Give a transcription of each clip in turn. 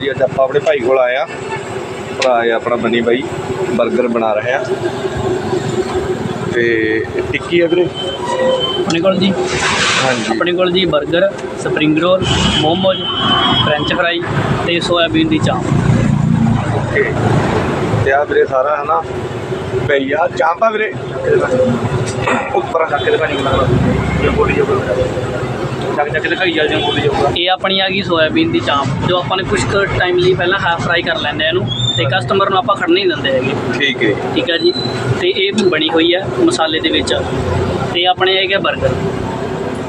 ਜੀ ਅੱਜ ਆਪਾਂ ਆਪਣੇ ਭਾਈ ਕੋਲ ਆਏ ਆ ਭਰਾ ਹੈ ਆਪਣਾ ਬਨੀ ਬਾਈ 버ਗਰ ਬਣਾ ਰਹੇ ਤੇ ਟਿੱਕੀ ਹੈ ਵੀਰੇ? ਆਪਣੇ ਕੋਲ ਜੀ। ਹਾਂਜੀ। ਆਪਣੇ ਕੋਲ ਜੀ 버ਗਰ spring roll momos french fry ਤੇ ਸੋਇਆਬੀਨ ਦੀ ਚਾਂਪ। ਓਕੇ। ਤੇ ਆ ਵੀਰੇ ਸਾਰਾ ਹਨਾ ਪਈ ਆ। ਚਾਂਪਾ ਵੀਰੇ? ਉੱਪਰ ਰੱਖ ਕੇ ਦਿਖਾਣੀ ਮਤਲਬ ਜੇ ਬੋਲੀ ਜਾਊਗਾ ਚੱਕ ਚੱਕ ਦਿਖਾਈ ਜਾ ਜੇ ਬੋਲੀ ਜਾਊਗਾ। ਇਹ ਆਪਣੀ ਆ ਗਈ ਸੋਇਆਬੀਨ ਦੀ ਚਾਂਪ ਜੋ ਆਪਾਂ ਨੇ ਕੁਝ ਕੁ ਟਾਈਮ ਲਈ ਪਹਿਲਾਂ ਹਾਫ ਫਰਾਈ ਕਰ ਲੈਂਦੇ ਆ ਇਹਨੂੰ ਤੇ ਕਸਟਮਰ ਨੂੰ ਆਪਾਂ ਖੜਨ ਨਹੀਂ ਦਿੰਦੇ ਹੈਗੇ। ਠੀਕ ਹੈ ਠੀਕ ਹੈ ਜੀ? ਤੇ ਇਹ ਬਣੀ ਹੋਈ ਹੈ ਮਸਾਲੇ ਦੇ ਵਿੱਚ ਤੇ ਆਪਣੇ ਹੈਗੇ 버ਗਰ ਤੇ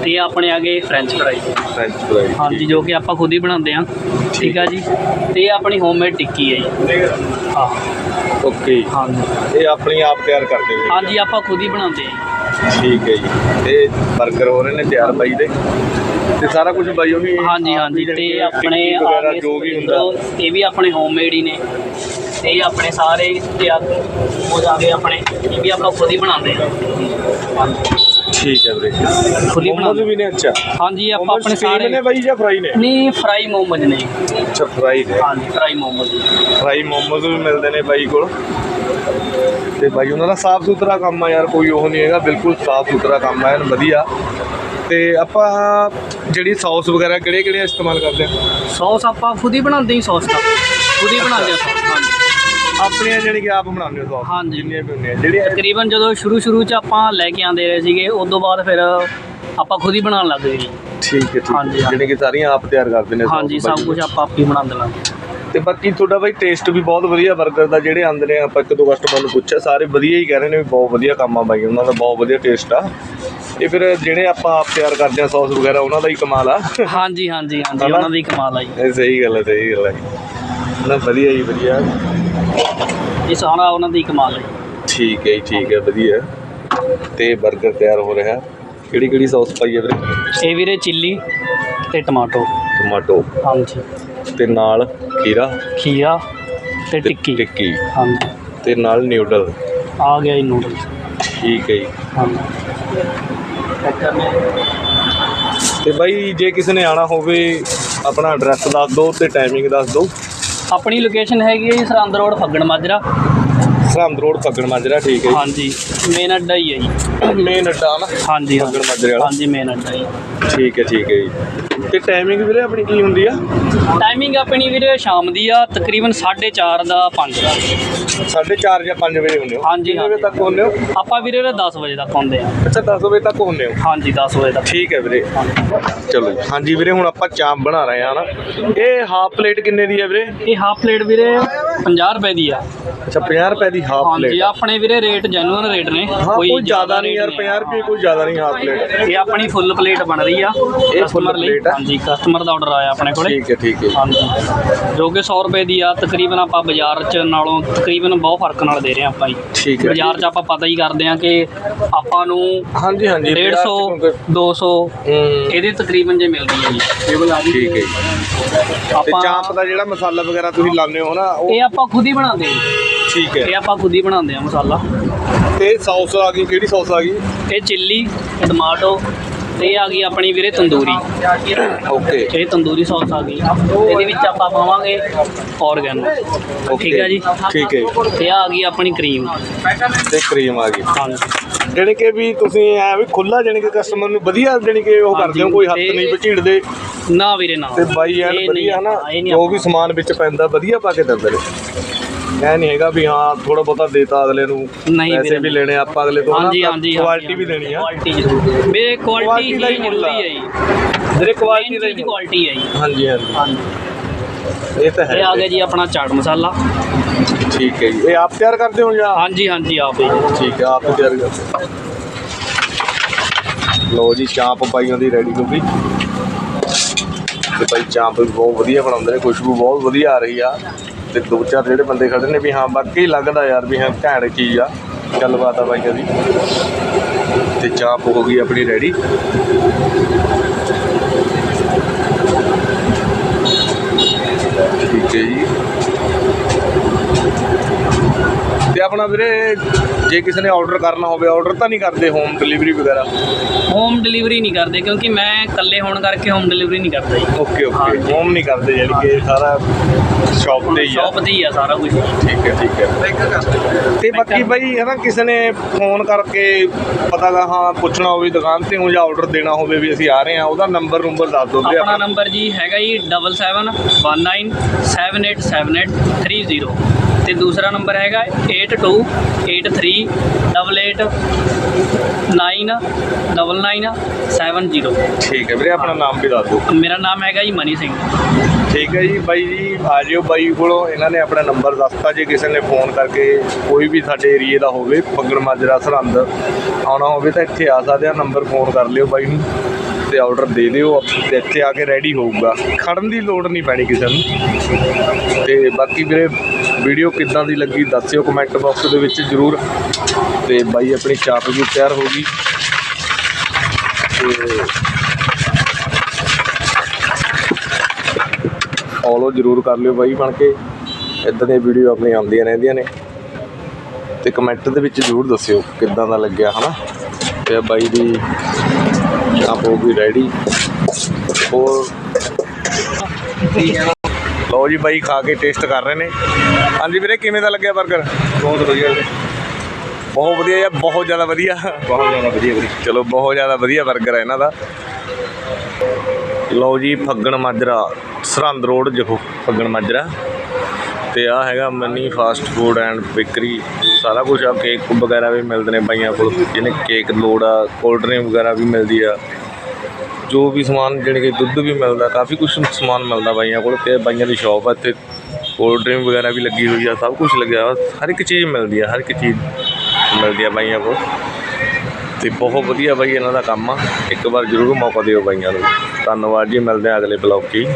ਇਹ ਆਪਣੇ ਆ ਗਏ ਫ੍ਰੈਂਚ ਫਰਾਈ ਫ੍ਰੈਂਚ ਫਰਾਈ ਹਾਂਜੀ ਜੋ ਕਿ ਆਪਾਂ ਖੁਦ ਹੀ ਬਣਾਉਂਦੇ ਆ। ਠੀਕ। ਹੈ ਜੀ। ਤੇ ਇਹ ਆਪਣੀ ਹੋਮਮੇਡ ਟਿੱਕੀ ਹੈ ਜੀ। ਹਾਂ। ਓਕੇ। ਹਾਂਜੀ। ਇਹ ਆਪਣੀ ਆਪ ਤਿਆਰ ਕਰਦੇ ਹੋ ਹਾਂਜੀ ਆਪਾਂ ਖੁਦ ਹੀ ਬਣਾਉਂਦੇ ਆ ਠੀਕ ਹੈ ਜੀ। ਤੇ 버ਗਰ ਹੋ ਰਹੇ ਨੇ ਤਿਆਰ ਬਾਈ ਦੇ। ਤੇ ਸਾਰਾ ਕੁਝ ਬਾਈ ਉਹ ਵੀ ਹਾਂਜੀ। ਹਾਂਜੀ ਤੇ ਆਪਣੇ ਵਗੈਰਾ ਜੋ ਵੀ ਹੁੰਦਾ। ਇਹ ਵੀ ਆਪਣੇ ਹੋਮਮੇਡ ਹੀ ਨੇ। ਤੇ ਇਹ ਆਪਣੇ ਸਾਰੇ ਤਿਆਰ ਹੋ ਜਾਗੇ ਆਪਣੇ। ਇਹ ਵੀ ਆਪਾਂ ਖੁਦ ਹੀ ਬਣਾਉਂਦੇ ਆ। ਹਾਂਜੀ। ਠੀਕ ਹੈ ਵੀਰੇ। ਹੀ ਮੋਮੋਜ਼ ਬਣਾਉਂਦੇ ਵੀ ਨੇ ਅੱਛਾ। ਹਾਂਜੀ ਆਪਾਂ ਆਪਣੇ ਸਾਰੇ ਨੇ ਬਾਈ ਜਾਂ ਫਰਾਈ ਨੇ? ਨਹੀਂ ਫਰਾਈ ਮੋਮੋਜ਼ ਨੇ। ਅੱਛਾ ਫਰਾਈ ਨੇ। ਹਾਂਜੀ ਫਰਾਈ ਮੋਮੋਜ਼ ਫਰਾਈ ਮੋਮੋਜ਼ ਵੀ ਮਿਲਦੇ ਨੇ ਬਾਈ ਕੋਲ। ਤੇ ਬਾਈ ਉਹਨਾਂ ਦਾ ਸਾਫ਼ ਸੁਥਰਾ ਕੰਮ ਆ ਯਾਰ ਕੋਈ ਉਹ ਨਹੀਂ ਹੈਗਾ ਬਿਲਕੁਲ ਸਾਫ਼ ਸੁਥਰਾ ਕੰਮ ਆ ਐਨ ਵਧੀਆ। ਤੇ ਆਪਾਂ ਜਿਹੜੀ ਸੌਸ ਵਗੈਰਾ ਕਿਹੜੇ ਕਿਹੜੇ ਇਸਤੇਮਾਲ ਕਰਦੇ ਆ? ਸੌਸ ਆਪਾਂ ਖੁਦ ਹੀ ਬਣਾਉਂਦੇ ਹੀ ਸੌਸ ਤਾਂ। ਖੁਦ ਹੀ ਬਣਾਉਂਦੇ ਆ ਸੌਸ ਹਾਂਜੀ। ਆਪਣੀਆਂ ਜਿਹੜੀ ਕਿ ਆਪ ਬਣਾਉਂਦੇ ਹੋ ਸੌਸ ਹਾਂਜੀ। ਜਿੰਨੀਆਂ ਵੀ ਹੁੰਦੀਆਂ ਜਿਹੜੀ ਤਕਰੀਬਨ ਜਦੋਂ ਸ਼ੁਰੂ ਸ਼ੁਰੂ ਚ ਆਪਾਂ ਲੈ ਕੇ ਆਉਂਦੇ ਰਹੇ ਸੀਗੇ ਉਸ ਤੋਂ ਬਾਅਦ ਫਿਰ ਆਪਾਂ ਖੁਦ ਹੀ ਬਣਾਉਣ ਲੱਗ ਗਏ ਜੀ। ਠੀਕ ਹੈ ਠੀਕ ਹੈ। ਜਿਹੜੀ ਕਿ ਸਾਰੀਆਂ ਆਪ ਤਿਆਰ ਕਰਦੇ ਨੇ ਹਾਂਜੀ ਸਭ ਕੁਝ ਆਪਾਂ ਆਪ ਹੀ ਬਣਾਉਂਦੇ ਲਾਂਗੇ ਤੇ ਬਾਕੀ ਤੁਹਾਡਾ ਬਾਈ ਟੇਸਟ ਵੀ ਬਹੁਤ ਵਧੀਆ 버ਗਰ ਦਾ ਜਿਹੜੇ ਆਂਦੇ ਨੇ ਆਪਾਂ ਇੱਕ ਦੋ ਕਸਟਮਰ ਨੂੰ ਪੁੱਛਿਆ ਸਾਰੇ ਵਧੀਆ ਹੀ ਕਹਿ ਰਹੇ ਨੇ ਵੀ ਬਹੁਤ ਵਧੀਆ ਕੰਮ ਆ ਬਾਈ ਉਹਨਾਂ ਦਾ ਬਹੁਤ ਵਧੀਆ ਟੇਸਟ ਆ। ਇਹ ਫਿਰ ਜਿਹੜੇ ਆਪਾਂ ਆਪ ਤਿਆਰ ਕਰਦੇ ਆ ਸੌਸ ਵਗੈਰਾ ਉਹਨਾਂ ਦਾ ਹੀ ਕਮਾਲ ਆ। ਹਾਂਜੀ ਹਾਂਜੀ ਹਾਂਜੀ ਹਨਾ? ਉਹਨਾਂ ਦੀ ਕਮਾਲ ਆ ਜੀ। ਇਹ ਸਹੀ ਗੱਲ ਹੈ ਸਹੀ ਗੱਲ ਹੈ। ਨਾ ਵਧੀਆ ਜੀ ਵਧੀਆ। ਇਹ ਸਾਰਾ ਉਹਨਾਂ ਦੀ ਕਮਾਲ ਹੈ। ਠੀਕ ਹੈ ਜੀ ਠੀਕ ਹੈ ਵਧੀਆ ਤੇ 버ਗਰ ਤਿਆਰ ਹੋ ਰਿਹਾ ਕਿਹੜੀ ਕਿਹੜੀ ਸੌਸ ਪਾਈ ਹੈ ਵੀਰੇ? ਇਹ ਵੀਰੇ ਚਿੱਲੀ ਤੇ ਟਮਾਟੋ। ਟਮਾਟੋ। ਹਾਂਜੀ। ਤੇ ਨਾਲ ਖੀਰਾ? ਖੀਰਾ ਤੇ ਤੇ ਟਿੱਕੀ। ਟਿੱਕੀ। ਹਾਂਜੀ। ਤੇ ਨਾਲ ਨਿਊਡਲ। ਆ ਗਿਆ ਜੀ ਨੂਡਲਸ ਠੀਕ ਹੈ ਜੀ। ਹਾਂਜੀ। ਤੇ ਬਾਈ ਜੇ ਕਿਸੇ ਨੇ ਆਣਾ ਹੋਵੇ ਆਪਣਾ ਐਡਰੈਸ ਦੱਸ ਦਿਓ ਤੇ ਟਾਈਮਿੰਗ ਦੱਸ ਦਿਓ। ਆਪਣੀ ਲੋਕੇਸ਼ਨ ਹੈਗੀ ਹੈ ਜੀ ਸਰਹੰਦ ਰੋਡ ਫੱਗਣ ਮਾਜਰਾ। ਸਰਹੰਦ ਰੋਡ ਫੱਗਣ ਮਾਜਰਾ ਠੀਕ ਹੈ ਹਾਂਜੀ ਮੇਨ ਅੱਡਾ ਹੀ ਹੈ ਜੀ। ਮੇਨ ਅੱਡਾ ਨਾ ਹਾਂਜੀ ਫੱਗਣ ਮਾਜਰੇ ਵਾਲਾ। ਹਾਂਜੀ ਮੇਨ ਅੱਡਾ ਹੀ। ਠੀਕ ਹੈ ਠੀਕ ਹੈ ਜੀ। ਤੇ ਟਾਈਮਿੰਗ ਵੀਰੇ ਆਪਣੀ ਕੀ ਹੁੰਦੀ ਆ? ਟਾਈਮਿੰਗ ਆਪਣੀ ਵੀਰੇ ਸ਼ਾਮ ਦੀ ਆ ਤਕਰੀਬਨ 4:30 ਦਾ 5 ਦਾ। 4:30 ਜਾਂ 5 ਵਜੇ ਹੁੰਦੇ ਹੋ? ਹਾਂਜੀ, ਕਿੰਨੇ ਵਜੇ। ਤੱਕ ਹੁੰਦੇ ਹੋ? ਆਪਾਂ ਵੀਰੇ ਉਰੇ 10 ਵਜੇ ਤੱਕ ਆਉਂਦੇ ਆ। ਅੱਛਾ 10 ਵਜੇ ਤੱਕ ਹੁੰਦੇ ਹੋ? ਹਾਂਜੀ 10 ਵਜੇ ਤੱਕ। ਠੀਕ ਹੈ ਵੀਰੇ। ਚਲੋ ਜੀ। ਹਾਂਜੀ ਵੀਰੇ ਹੁਣ ਆਪਾਂ ਚਾਂਪ ਬਣਾ ਰਹੇ ਆ ਨਾ ਇਹ ਹਾਫ ਪਲੇਟ ਕਿੰਨੇ ਦੀ ਹੈ ਵੀਰੇ? ਇਹ ਹਾਫ ਪਲੇਟ ਵੀਰੇ 50 ਰੁਪਏ ਦੀ ਆ। ਅੱਛਾ 50 ਰੁਪਏ ਦੀ ਹਾਫ ਹਾਂਜੀ ਪਲੇਟ ਆਪਣੇ ਵੀਰੇ ਰੇਟ ਜੈਨੂਅਨ ਰੇਟ ਨੇ। ਹਾਂ ਕੋਈ ਜ਼ਿਆਦਾ ਨਹੀਂ ਯਾਰ rate 50 ਰੁਪਏ ਕੋਈ ਜ਼ਿਆਦਾ ਨਹੀਂ ਹਾਫ ਪਲੇਟ ਇਹ ਆਪਣੀ ਫੁੱਲ ਪਲੇਟ ਬਣ ਰਹੀ ਆ। full ਕਸਟਮਰ ਲਈ। plate ਆ? ਹਾਂਜੀ ਕਸਟਮਰ ਦਾ ਆਰਡਰ ਆਇਆ ਆਪਣੇ ਕੋਲੇ। ਠੀਕ ਹੈ ਠੀਕ ਹੈ। ਹਾਂਜੀ। ਜੋ ਕਿ 100 ਰੁਪਏ ਦੀ ਆ ਤਕਰੀਬਨ ਆਪਾਂ ਬਾਜ਼ਾਰ ਚ ਨਾਲੋਂ ਤਕਰੀਬਨ ਬਹੁਤ ਫ਼ਰਕ ਨਾਲ ਦੇ ਰਹੇ ਆ ਆਪਾਂ ਜੀ। ਠੀਕ ਹੈ। ਬਾਜ਼ਾਰ ਚ ਆਪਾਂ ਪਤਾ ਹੀ ਕਰਦੇ ਆ ਕਿ ਆਪਾਂ ਨੂੰ ਹਾਂਜੀ ਹਾਂਜੀ 150 200 ਹੂੰ। ਇਹਦੇ ਤਕਰੀਬਨ ਜੇ ਮਿਲਦੀ ਹੈ ਜੀ। ਇਹ ਠੀਕ ਹੈ। ਜੀ ਤੇ ਆਪਾਂ ਚਾਂਪ ਦਾ ਜਿਹੜਾ ਮਸਾਲਾ ਵਗੈਰਾ ਤੁਸੀਂ ਲਾਉਂਦੇ ਹੋ ਨਾ ਉਹ ਇਹ ਆਪਾਂ ਖੁਦ ਹੀ ਬਣਾਉਂਦੇ ਹਾਂ ਠੀਕ ਇਹ ਹੈ ਆਪਾਂ ਖੁਦ ਹੀ ਬਣਾਉਂਦੇ ਆ ਮਸਾਲਾ। ਤੇ ਸੌਸ ਆ ਗਈ ਕਿਹੜੀ ਸੌਸ ਆ ਗਈ? ਇਹ ਚਿੱਲੀ ਇਹ ਟਮਾਟੋ ਤੇ ਇਹ ਆ ਗਈ ਆਪਣੀ ਵੀਰੇ ਤੰਦੂਰੀ। ਓਕੇ ਇਹ ਤੰਦੂਰੀ ਸੌਸ ਆ ਗਈ। ਇਹਦੇ ਵਿੱਚ ਆਪਾਂ ਪਾਵਾਂਗੇ ਔਰਗੈਨੋ। ਠੀਕ ਹੈ ਜੀ? ਠੀਕ ਹੈ ਤੇ ਆ ਗਈ ਆਪਣੀ ਕਰੀਮ। ਤੇ ਕਰੀਮ ਆ ਗਈ। ਹਾਂਜੀ। ਜਾਣੀ ਕਿ ਵੀ ਤੁਸੀਂ ਐ ਵੀ ਖੁੱਲਾ ਜਾਣੀ ਕਿ ਕਸਟਮਰ ਨੂੰ ਵਧੀਆ ਜਾਣੀ ਕਿ ਉਹ ਕਰਦੇ ਹੋ ਕੋਈ ਹੱਥ ਨਹੀਂ ਵਚੀੜਦੇ। ਨਾ ਵੀਰੇ ਨਾ। ਤੇ ਬਾਈ ਐਨ ਇਹ ਵਧੀਆ ਨਾ ਇਹ ਜੋ ਵੀ ਸਮਾਨ ਵਿੱਚ ਪੈਂਦਾ ਵਧੀਆ ਪਾ ਕੇ ਦਿੰਦੇ ਨੇ। ਐ ਨਹੀਂ ਹੈਗਾ ਵੀ ਹਾਂ ਥੋੜਾ ਬਹੁਤਾ ਦੇਤਾ ਅਗਲੇ ਨੂੰ। ਨਹੀਂ ਪੈਸੇ ਵੀਰੇ। ਵੀ ਲੈਣੇ ਆਪਾਂ ਅਗਲੇ ਤੋਂ ਹਾਂਜੀ ਹਾਂਜੀ ਕੁਆਲਿਟੀ ਵੀ ਦੇਣੀ ਆ। ਕੁਆਲਿਟੀ ਜ਼ਰੂਰ ਵੀਰੇ Quality ਕੁਆਲਿਟੀ ਦਾ ਹੀ ਹੀ ਮੁੱਲ ਆ। ਹੈ ਜੀ। ਜਿਹੜੇ ਕੁਆਲਿਟੀ ਦਾ ਕੁਆਲਿਟੀ ਹੈ ਜੀ। ਹਾਂਜੀ ਹਾਂਜੀ। ਹਾਂਜੀ। ਇਹ ਤਾਂ ਹੈ ਇਹ ਆ ਗਿਆ ਜੀ। ਆਪਣਾ ਚਾਟ ਮਸਾਲਾ। ਠੀਕ ਹੈ ਜੀ। ਇਹ ਆਪ ਤਿਆਰ ਕਰਦੇ ਹੋ ਜਾਂ? ਹਾਂਜੀ ਹਾਂਜੀ ਆਪ ਹੀ। ਠੀਕ ਹੈ ਆਪ ਹੀ ਤਿਆਰ ਕਰਦੇ ਹੋ। ਲਓ ਜੀ ਚਾਂਪ ਪਾਈਆਂ ਦੀ ਰੈਡੀ ਹੋ ਗਈ। ਤੇ ਭਾਈ ਚਾਂਪ ਵੀ ਬਹੁਤ ਵਧੀਆ ਬਣਾਉਂਦੇ ਨੇ। ਖੁਸ਼ਬੂ ਬਹੁਤ ਵਧੀਆ ਆ ਰਹੀ ਆ। ਤੇ ਦੋ ਚਾਰ ਜਿਹੜੇ ਬੰਦੇ ਖੜੇ ਨੇ ਵੀ ਹਾਂ, ਵਾਕਈ ਲੱਗਦਾ ਯਾਰ ਵੀ ਹਾਂ ਘੈਂਟ ਚੀਜ਼ ਆ। ਗੱਲਬਾਤ ਆ ਬਾਈਆਂ ਦੀ ਤੇ ਚਾਂਪ ਹੋ ਗਈ ਆਪਣੀ ਰੈਡੀ ਠੀਕ ਹੈ ਜੀ। ਤੇ ਆਪਣਾ ਵੀਰੇ ਜੇ ਕਿਸੇ ਨੇ ਆਰਡਰ ਕਰਨਾ ਹੋਵੇ ਆਰਡਰ ਤਾਂ ਨਹੀਂ ਕਰਦੇ ਹੋਮ ਡਿਲੀਵਰੀ ਵਗੈਰਾ? ਹੋਮ ਡਿਲੀਵਰੀ ਨਹੀਂ ਕਰਦੇ ਕਿਉਂਕਿ ਮੈਂ ਇਕੱਲੇ ਹੋਣ ਕਰਕੇ ਹੋਮ ਡਿਲੀਵਰੀ ਨਹੀਂ ਕਰਦਾ ਜੀ। Okay okay. ਹੋਮ ਨਹੀਂ ਕਰਦੇ ਯਾਨੀ ਕਿ ਸਾਰਾ ਸ਼ਾਪ ਤੇ ਹੀ ਆ। ਸ਼ਾਪ ਤੇ ਹੀ ਆ ਸਾਰਾ ਕੁਝ ਠੀਕ ਹੈ ਠੀਕ ਹੈ। ਤੇ ਬਾਕੀ ਬਾਈ ਹੈ ਨਾ ਕਿਸੇ ਨੇ ਫੋਨ ਕਰਕੇ ਪਤਾ ਗਾ ਹਾਂ ਪੁੱਛਣਾ ਹੋਵੇ ਦੁਕਾਨ ਤੇ ਹੋ ਜਾਂ ਆਰਡਰ ਦੇਣਾ ਹੋਵੇ ਵੀ ਅਸੀਂ ਆ ਰਹੇ ਹਾਂ ਉਹਦਾ ਨੰਬਰ ਨੰਬਰ ਦੱਸ ਦਿਓ ਵੀਰੇ ਆਪਣਾ ਨੰਬਰ ਜੀ ਹੈਗਾ ਜੀ 7719787830 ਤੇ ਦੂਸਰਾ ਨੰਬਰ ਹੈਗਾ 8283989970 ਠੀਕ ਹੈ ਵੀਰੇ ਆਪਣਾ ਨਾਮ ਵੀ ਦੱਸ ਦਿਓ। ਮੇਰਾ ਨਾਮ ਹੈਗਾ ਜੀ ਮਨੀ ਸਿੰਘ। ਠੀਕ ਹੈ ਜੀ ਬਾਈ ਜੀ ਆ ਜਿਓ ਬਾਈ ਕੋਲੋਂ ਇਹਨਾਂ ਨੇ ਆਪਣਾ ਨੰਬਰ ਦੱਸਤਾ ਜੇ ਕਿਸੇ ਨੇ ਫੋਨ ਕਰਕੇ ਕੋਈ ਵੀ ਸਾਡੇ ਏਰੀਏ ਦਾ ਹੋਵੇ ਫੱਗੜ ਮਾਜਰਾ ਸਰਹੰਦ ਆਉਣਾ ਹੋਵੇ ਤਾਂ ਇੱਥੇ ਆ ਸਕਦੇ ਆ ਨੰਬਰ ਫੋਨ ਕਰ ਲਿਓ ਬਾਈ ਨੂੰ। ਤੇ ਆਰਡਰ ਦੇ ਦਿਓ ਤੇ ਇੱਥੇ ਆ ਕੇ ਰੈਡੀ ਹੋਊਗਾ। ਖੜਨ ਦੀ ਲੋੜ ਨਹੀਂ ਪੈਣੀ ਕਿਸੇ ਨੂੰ। ਤੇ ਬਾਕੀ ਵੀਰੇ ਵੀਡੀਓ ਕਿੱਦਾਂ ਦੀ ਲੱਗੀ ਦੱਸਿਓ ਕਮੈਂਟ ਬਾਕਸ ਦੇ ਵਿੱਚ ਜਰੂਰ। ਤੇ ਬਾਈ ਆਪਣੀ ਚਾਪ ਵੀ ਤਿਆਰ ਹੋ ਗਈ। ਤੇ ਫੋਲੋ ਜਰੂਰ ਕਰ ਲਿਓ ਬਾਈ ਬਣ ਕੇ। ਇਦਾਂ ਦੀਆਂ ਵੀਡੀਓ ਆਪਣੀ ਆਉਂਦੀਆਂ ਰਹਿੰਦੀਆਂ ਨੇ। ਤੇ ਕਮੈਂਟ ਦੇ ਵਿੱਚ ਜਰੂਰ ਦੱਸਿਓ ਕਿੱਦਾਂ ਦਾ ਲੱਗਿਆ, ਹਨਾ? ਤੇ ਆਹ ਬਾਈ ਦੀ ਆਪ ਹੋ ਗਈ ਰੈਡੀ ਹੋਰ? ਲਓ ਜੀ ਬਾਈ ਖਾ ਕੇ ਟੇਸਟ ਕਰ ਰਹੇ ਨੇ। ਹਾਂਜੀ ਵੀਰੇ ਕਿਵੇਂ ਦਾ ਲੱਗਿਆ 버ਗਰ ਬਹੁਤ ਵਧੀਆ ਵੀਰੇ ਬਹੁਤ ਵਧੀਆ ਜਾਂ ਬਹੁਤ ਜ਼ਿਆਦਾ ਵਧੀਆ? ਬਹੁਤ ਜ਼ਿਆਦਾ ਵਧੀਆ ਵੀਰੇ। ਚਲੋ ਬਹੁਤ ਜ਼ਿਆਦਾ ਵਧੀਆ 버ਗਰ ਹੈ ਇਹਨਾਂ ਦਾ। ਲਓ ਜੀ ਫੱਗਣ ਮਾਜਰਾ ਸਰਹੰਦ ਰੋਡ ਜਖੋ ਫੱਗਣ ਮਾਜਰਾ। ਤੇ ਆ ਹੈਗਾ money fast food and bakery ਸਾਰਾ ਕੁਝ ਆ ਕੇਕ ਵਗੈਰਾ ਵੀ ਮਿਲਦੇ ਨੇ ਬਾਈਆਂ ਕੋਲ, ਜਿਹਨੇ ਕੇਕ ਲੋੜ ਆ ਕੋਲਡ ਡਰਿੰਕ ਵਗੈਰਾ ਵੀ ਮਿਲਦੀ ਆ। ਜੋ ਵੀ ਸਮਾਨ ਜਿਹੜੇ ਕਿ ਦੁੱਧ ਵੀ ਮਿਲਦਾ, ਕਾਫੀ ਕੁਝ ਸਮਾਨ ਮਿਲਦਾ ਬਾਈਆਂ ਕੋਲ ਤੇ ਬਾਈਆਂ ਦੀ ਸ਼ਾਪ ਆ, ਇੱਥੇ ਕੋਲਡ ਡਰਿੰਕ ਵਗੈਰਾ ਵੀ ਲੱਗੀ ਹੋਈ ਆ, ਸਭ ਕੁਝ ਲੱਗਿਆ ਹੋਇਆ, ਹਰ ਇੱਕ ਚੀਜ਼ ਮਿਲਦੀ ਆ, ਹਰ ਇੱਕ ਚੀਜ਼ ਮਿਲਦੀ ਆ ਬਾਈਆਂ ਕੋਲ। ਤੇ ਬਹੁਤ ਵਧੀਆ ਬਾਈ ਇਹਨਾਂ ਦਾ ਕੰਮ ਆ, ਇੱਕ ਵਾਰ ਜ਼ਰੂਰ ਮੌਕਾ ਦਿਓ ਬਾਈਆਂ ਨੂੰ। ਧੰਨਵਾਦ ਜੀ, ਮਿਲਦੇ ਆ ਅਗਲੇ ਬਲੌਗ 'ਚ। ਜੀ